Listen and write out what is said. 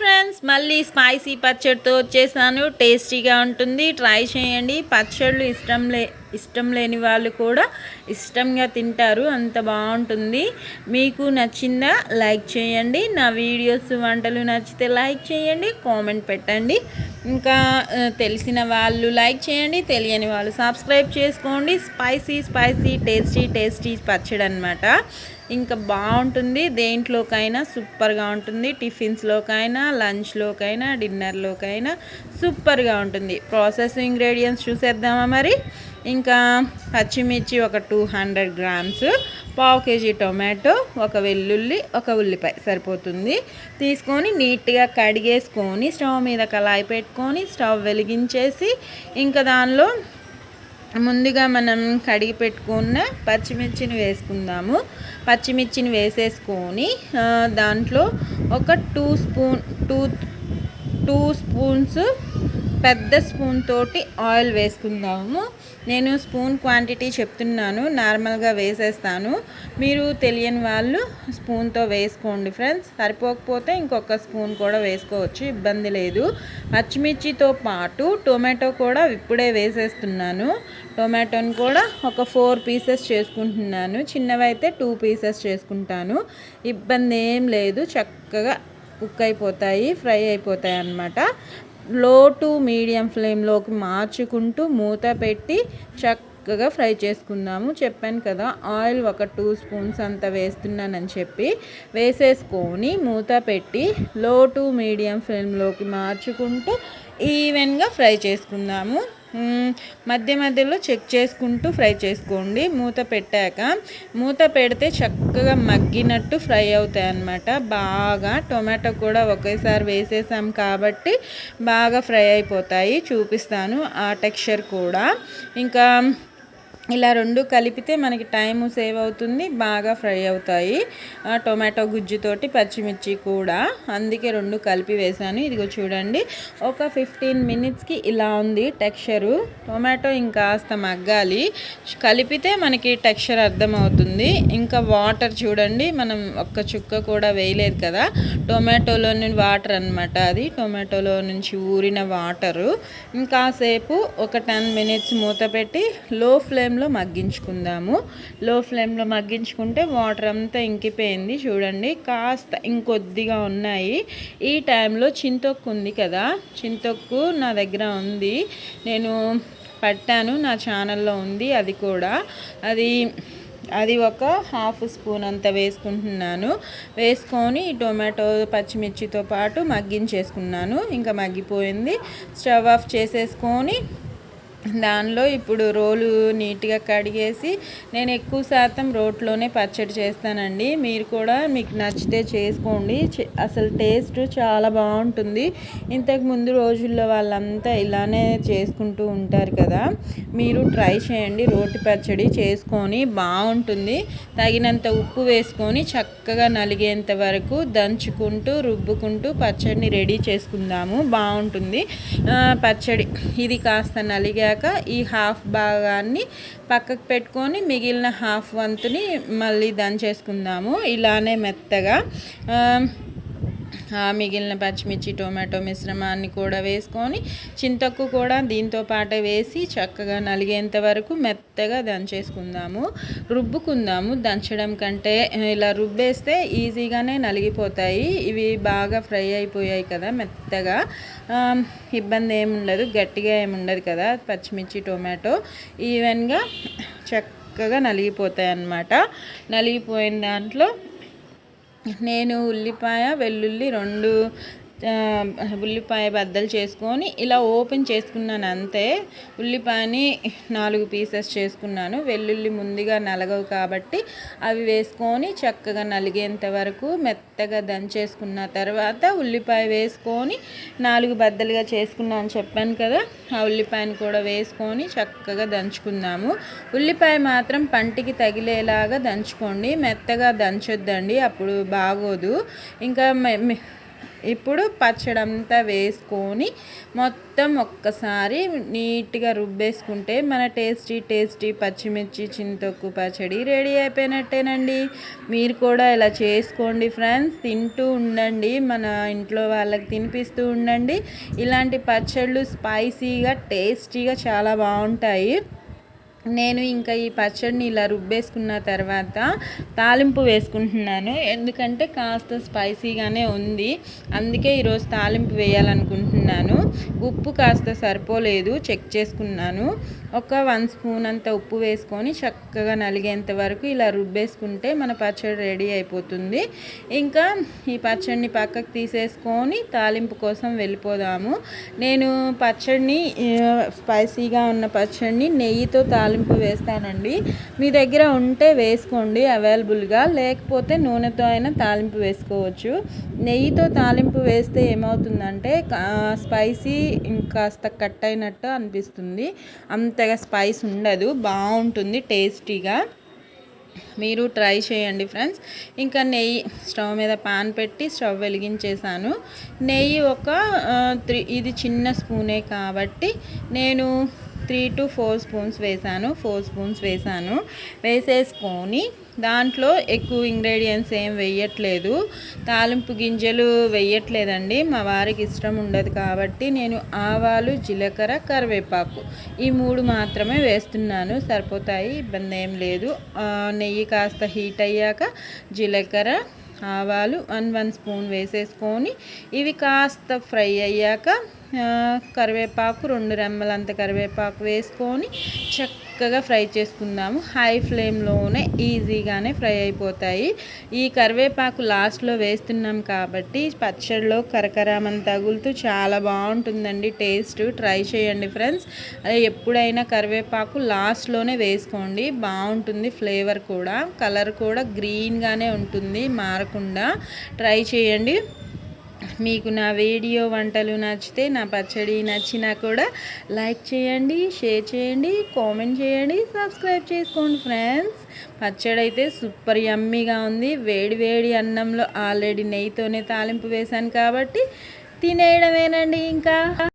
Friends మళ్ళీ spicy పచ్చడితో వచ్చేసాను టేస్టీగా ఉంటుంది. ట్రై చేయండి. పచ్చళ్ళు ఇష్టం లే ఇష్టం లేని వాళ్ళు కూడా ఇష్టంగా తింటారు. అంత బాగుంటుంది. మీకు నచ్చిందా లైక్ చేయండి. నా వీడియోస్ వంటలు నచ్చితే లైక్ చేయండి. కామెంట్ పెట్టండి. ఇంకా తెలిసిన వాళ్ళు లైక్ చేయండి. తెలియని వాళ్ళు సబ్స్క్రైబ్ చేసుకోండి. స్పైసీ స్పైసీ టేస్టీ టేస్టీ పచ్చడి అనమాట ఇంకా బాగుంటుంది. దేంట్లోకైనా సూపర్గా ఉంటుంది. టిఫిన్స్లోకైనా లంచ్లోకైనా డిన్నర్లోకైనా సూపర్గా ఉంటుంది. ప్రాసెస్ ఇంగ్రీడియంట్స్ చూసేద్దామా మరి? ఇంకా పచ్చిమిర్చి ఒక టూ హండ్రెడ్ గ్రామ్స్ పావు కేజీ టొమాటో ఒక వెల్లుల్లి ఒక ఉల్లిపాయ సరిపోతుంది. తీసుకొని నీట్గా కడిగేసుకొని స్టవ్ మీద కళాయి పెట్టుకొని స్టవ్ వెలిగించేసి ఇంకా దానిలో ముందుగా మనం కడిగి పెట్టుకున్న పచ్చిమిర్చిని వేసుకుందాము. పచ్చిమిర్చిని వేసేసుకొని దాంట్లో ఒక two spoon two two spoons పెద్ద స్పూన్ తోటి ఆయిల్ వేసుకుందాము. నేను స్పూన్ క్వాంటిటీ చెప్తున్నాను నార్మల్గా వేసేస్తాను. మీరు తెలియని వాళ్ళు స్పూన్తో వేసుకోండి ఫ్రెండ్స్. సరిపోకపోతే ఇంకొక స్పూన్ కూడా వేసుకోవచ్చు ఇబ్బంది లేదు. పచ్చిమిర్చితో పాటు టొమాటో కూడా ఇప్పుడే వేసేస్తున్నాను. టొమాటోని కూడా ఒక ఫోర్ పీసెస్ చేసుకుంటున్నాను. చిన్నవైతే టూ పీసెస్ చేసుకుంటాను. ఇబ్బంది ఏం లేదు చక్కగా కుక్ అయిపోతాయి ఫ్రై అయిపోతాయి అన్నమాట. లో టు మీడియం ఫ్లేమ్లోకి మార్చుకుంటూ మూత పెట్టి చక్కగా ఫ్రై చేసుకుందాము. చెప్పాను కదా ఆయిల్ ఒక టూ స్పూన్స్ అంత వేస్తున్నానని చెప్పి వేసేసుకొని మూత పెట్టి లో టు మీడియం ఫ్లేమ్లోకి మార్చుకుంటూ ఈవెన్గా ఫ్రై చేసుకుందాము. మధ్య మధ్యలో చెక్ చేసుకుంటూ ఫ్రై చేసుకోండి. మూత పెట్టాక మూత పెడితే చక్కగా మగ్గినట్టు ఫ్రై అవుతాయి అన్నమాట. బాగా టొమాటో కూడా ఒకేసారి వేసేసాం కాబట్టి బాగా ఫ్రై అయిపోతాయి. చూపిస్తాను ఆ టెక్స్చర్ కూడా. ఇంకా ఇలా రెండు కలిపితే మనకి టైం సేవ్ అవుతుంది బాగా ఫ్రై అవుతాయి. ఆ టొమాటో గుజ్జుతోటి పచ్చిమిర్చి కూడా. అందుకే రెండు కలిపి వేసాను ఇదిగో చూడండి ఒక ఫిఫ్టీన్ మినిట్స్కి ఇలా ఉంది టెక్స్చరు. టొమాటో ఇంకాస్త మగ్గాలి. కలిపితే మనకి టెక్స్చర్ అర్థమవుతుంది. ఇంకా వాటర్ చూడండి మనం ఒక్క చుక్క కూడా వేయలేదు కదా. టొమాటోలో నుండి వాటర్ అన్నమాట అది. టొమాటోలో నుంచి ఊరిన వాటరు. ఇంకాసేపు ఒక టెన్ మినిట్స్ మూత పెట్టి లో ఫ్లేమ్లో మగ్గించుకుందాము. లో ఫ్లేమ్లో మగ్గించుకుంటే వాటర్ అంతా ఇంకిపోయింది చూడండి. కాస్త ఇంకొద్దిగా ఉన్నాయి. ఈ టైంలో చింతొక్కు ఉంది కదా. చింతొక్కు నా దగ్గర ఉంది. నేను పట్టాను నా ఛానల్లో ఉంది అది కూడా. అది అది ఒక హాఫ్ స్పూన్ అంత వేసుకుంటున్నాను. వేసుకొని టొమాటో పచ్చిమిర్చితో పాటు మగ్గించేసుకున్నాను. ఇంకా మగ్గిపోయింది. స్టవ్ ఆఫ్ చేసేసుకొని దానిలో ఇప్పుడు రోలు నీట్గా కడిగేసి నేను ఎక్కువ శాతం రోట్లోనే పచ్చడి చేస్తానండి. మీరు కూడా మీకు నచ్చితే చేసుకోండి. చే- అసలు టేస్ట్ చాలా బాగుంటుంది. ఇంతకు ముందు రోజుల్లో వాళ్ళంతా ఇలానే చేసుకుంటూ ఉంటారు కదా. మీరు ట్రై చేయండి. రోటి పచ్చడి చేసుకొని బాగుంటుంది. తగినంత ఉప్పు వేసుకొని చక్కగా నలిగేంత వరకు దంచుకుంటూ రుబ్బుకుంటూ పచ్చడిని రెడీ చేసుకుందాము. బాగుంటుంది. పచ్చడి. ఇది కాస్త అయిపోయాక ఈ హాఫ్ భాగాన్ని పక్కకు పెట్టుకొని మిగిలిన హాఫ్ వంతుని మళ్ళీ దంచేసుకుందాము ఇలానే మెత్తగా. మిగిలిన పచ్చిమిర్చి టొమాటో మిశ్రమాన్ని కూడా వేసుకొని చింతక్కు కూడా దీంతో పాటు వేసి చక్కగా నలిగేంత వరకు మెత్తగా దంచేసుకుందాము. రుబ్బుకుందాము. దంచడం కంటే ఇలా రుబ్బేస్తే ఈజీగానే నలిగిపోతాయి. ఇవి బాగా ఫ్రై అయిపోయాయి కదా మెత్తగా. ఇబ్బంది ఏముండదు గట్టిగా ఏమి ఉండదు కదా పచ్చిమిర్చి టొమాటో. ఈవెన్గా చక్కగా నలిగిపోతాయి అన్నమాట. నలిగిపోయిన దాంట్లో నేను ఉల్లిపాయ వెల్లుల్లి రెండు ఉల్లిపాయ బద్దలు చేసుకొని ఇలా ఓపెన్ చేసుకున్నాను అంతే. ఉల్లిపాయని నాలుగు పీసెస్ చేసుకున్నాను. వెల్లుల్లి ముందుగా నలగవు కాబట్టి అవి వేసుకొని చక్కగా నలిగేంత వరకు మెత్తగా దంచేసుకున్న తర్వాత ఉల్లిపాయ వేసుకొని నాలుగు బద్దలుగా చేసుకున్నాను చెప్పాను కదా ఆ ఉల్లిపాయని కూడా వేసుకొని చక్కగా దంచుకుందాము. ఉల్లిపాయ మాత్రం పంటికి తగిలేలాగా దంచుకోండి. మెత్తగా దంచొద్దండి అప్పుడు బాగోదు. ఇంకా మె- మె- ఇప్పుడు పచ్చడి అంతా వేసుకొని మొత్తం ఒక్కసారి నీట్గా రుబ్బేసుకుంటే మన టేస్టీ టేస్టీ పచ్చిమిర్చి చింతొక్కు పచ్చడి రెడీ అయిపోయినట్టేనండి. మీరు కూడా ఇలా చేసుకోండి ఫ్రెండ్స్. తింటూ ఉండండి. మన ఇంట్లో వాళ్ళకి తినిపిస్తూ ఉండండి. ఇలాంటి పచ్చళ్ళు స్పైసీగా టేస్టీగా చాలా బాగుంటాయి. నేను ఇంకా ఈ పచ్చడిని ఇలా రుబ్బేసుకున్న తర్వాత తాలింపు వేసుకుంటున్నాను. ఎందుకంటే కాస్త స్పైసీగానే ఉంది. అందుకే ఈరోజు తాలింపు వేయాలనుకుంటున్నాను. ఉప్పు కాస్త సరిపోలేదు. చెక్ చేసుకున్నాను. ఒక వన్ స్పూన్ అంత ఉప్పు వేసుకొని చక్కగా నలిగేంత వరకు ఇలా రుబ్బేసుకుంటే మన పచ్చడి రెడీ అయిపోతుంది. ఇంకా ఈ పచ్చడిని పక్కకు తీసేసుకొని తాలింపు కోసం వెళ్ళిపోదాము. నేను పచ్చడిని స్పైసీగా ఉన్న పచ్చడిని నెయ్యితో తాలింపు వేస్తానండి. మీ దగ్గర ఉంటే వేసుకోండి అవైలబుల్గా. లేకపోతే నూనెతో అయినా తాలింపు వేసుకోవచ్చు. నెయ్యితో తాలింపు వేస్తే ఏమవుతుందంటే స్పైసీ ఇంకాస్త కట్ అయినట్టు అనిపిస్తుంది. అంతగా స్పైస్ ఉండదు బాగుంటుంది టేస్టీగా. మీరు ట్రై చేయండి ఫ్రెండ్స్. ఇంకా నెయ్యి స్టవ్ మీద పాన్ పెట్టి స్టవ్ వెలిగించేసాను నెయ్యి ఒక త్రీ ఇది చిన్న స్పూనే కాబట్టి నేను త్రీ టు ఫోర్ స్పూన్స్ వేసాను ఫోర్ స్పూన్స్ వేసాను వేసేసుకొని దాంట్లో ఎక్కువ ఇంగ్రీడియంట్స్ ఏం వేయట్లేదు. తాలింపు గింజలు వేయట్లేదండి. మా వారికి ఇష్టం ఉండదు కాబట్టి నేను ఆవాలు జీలకర్ర కరివేపాకు ఈ మూడు మాత్రమే వేస్తున్నాను. సరిపోతాయి ఇబ్బంది ఏం లేదు. నెయ్యి కాస్త హీట్ అయ్యాక జీలకర్ర ఆవాలు వన్ వన్ స్పూన్ వేసేసుకొని ఇవి కాస్త ఫ్రై అయ్యాక కరివేపాకు రెండు రెమ్మలంత కరివేపాకు వేసుకొని చక్క చక్కగా ఫ్రై చేసుకుందాము. హై ఫ్లేమ్లోనే ఈజీగానే ఫ్రై అయిపోతాయి. ఈ కరివేపాకు లాస్ట్లో వేస్తున్నాం కాబట్టి పచ్చడిలో కరకరామం తగులుతూ చాలా బాగుంటుందండి. టేస్ట్ ట్రై చేయండి ఫ్రెండ్స్. ఎప్పుడైనా కరివేపాకు లాస్ట్లోనే వేసుకోండి. బాగుంటుంది ఫ్లేవర్ కూడా. కలర్ కూడా గ్రీన్గానే ఉంటుంది. మారకుండా ట్రై చేయండి. మీకు నా వీడియో వంటలు నచ్చితే నా పచ్చడి నచ్చినా కూడా లైక్ చేయండి షేర్ చేయండి కామెంట్ చేయండి సబ్స్క్రైబ్ చేసుకోండి ఫ్రెండ్స్. పచ్చడి అయితే సూపర్ యమ్మీగా ఉంది. వేడి వేడి అన్నంలో ఆల్రెడీ నెయ్యితోనే తాలింపు వేశాను కాబట్టి తినేయడమేనండి ఇంకా.